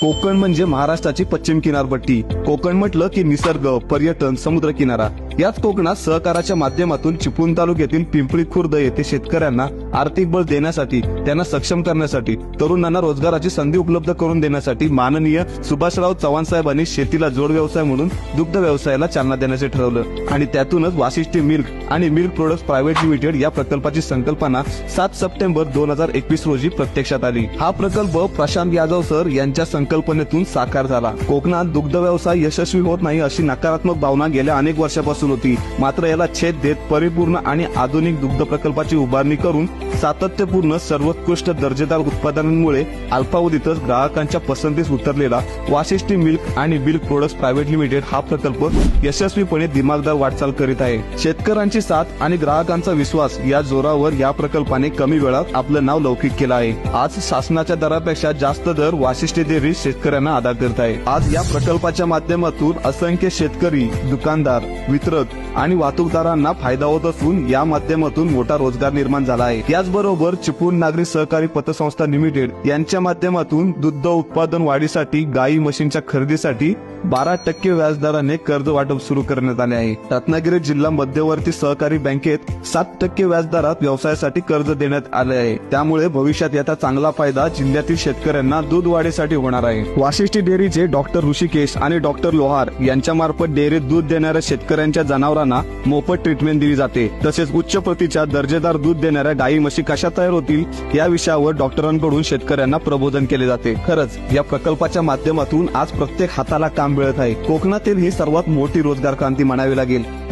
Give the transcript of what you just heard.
कोकण म्हणजे महाराष्ट्राची पश्चिम किनारपट्टी. कोकण म्हटलं की निसर्ग पर्यटन समुद्र किनारा. याच कोकणात सहकाराच्या माध्यमातून चिपळूण तालुक्यातील पिंपळी खुर्द येथे शेतकऱ्यांना आर्थिक बळ देण्यासाठी त्यांना सक्षम करण्यासाठी तरुणांना रोजगाराची संधी उपलब्ध करून देण्यासाठी माननीय सुभाषराव चव्हाण साहेबांनी शेतीला जोड व्यवसाय म्हणून दुग्ध व्यवसायाला चालना देण्याचे ठरवलं. आणि त्यातूनच वाशिष्ठी मिल्क आणि मिल्क प्रोडक्ट प्रायव्हेट लिमिटेड या प्रकल्पाची संकल्पना सात सप्टेंबर दोन हजार एकवीस रोजी प्रत्यक्षात आली. हा प्रकल्प प्रशांत यादव सर यांच्या संकल्पनेतून साकार झाला. कोकणात दुग्ध व्यवसाय यशस्वी होत नाही अशी नकारात्मक भावना गेल्या अनेक वर्षापासून होती. मात्र याला छेद देत परिपूर्ण आणि आधुनिक दुग्ध प्रकल्पाची उभारणी करून सातत्यपूर्ण सर्वोत्कृष्ट दर्जेदार उत्पादनांमुळे अल्पावधीतच ग्राहकांच्या पसंतीस उतरलेला वाशिष्ठी मिल्क आणि मिल्क प्रोडक्ट प्रायव्हेट लिमिटेड हा प्रकल्प यशस्वीपणे दिमागदार वाटचाल करीत आहे. शेतकऱ्यांची साथ आणि ग्राहकांचा विश्वास या जोरावर या प्रकल्पाने कमी वेळात आपलं नाव लौकिक केलं आहे. आज शासनाच्या दरापेक्षा जास्त दर वाशिष्ठी डेअरी शेतकऱ्यांना अदा करत आहे. आज या प्रकल्पाच्या माध्यमातून असंख्य शेतकरी दुकानदार वितरक आणि वाहतूकदारांना फायदा होत असून या माध्यमातून मोठा रोजगार निर्माण झाला आहे. त्याचबरोबर चिपळूण नागरी सहकारी पतसंस्था लिमिटेड यांच्या माध्यमातून दुग्ध उत्पादन वाढीसाठी गाई म्हशींच्या खरेदीसाठी बारा टक्के व्याजदराने कर्ज वाटप सुरू करण्यात आले आहे. रत्नागिरी जिल्हा मध्यवर्ती सहकारी बँकेत सात टक्के व्याजदरात व्यवसायासाठी कर्ज देण्यात आले आहे. त्यामुळे भविष्यात याचा चांगला फायदा जिल्ह्यातील शेतकऱ्यांना दूध वाढीसाठी होणार आहे. वाशिष्ठी डेअरीचे डॉक्टर ऋषिकेश आणि डॉक्टर लोहार यांच्या मार्फत डेअरीत दूध देणाऱ्या शेतकऱ्यांच्या जनावरांना मोफत ट्रीटमेंट दिली जाते. तसेच उच्च प्रतीच्या दर्जेदार दूध देणाऱ्या गायी म्हशी कशा तयार होतील या विषयावर डॉक्टरांकडून शेतकऱ्यांना प्रबोधन केले जाते. खरंच या प्रकल्पाच्या माध्यमातून आज प्रत्येक हाताला काम मिळत आहे. कोकणातील ही सर्वात मोठी रोजगार क्रांती म्हणावी लागेल.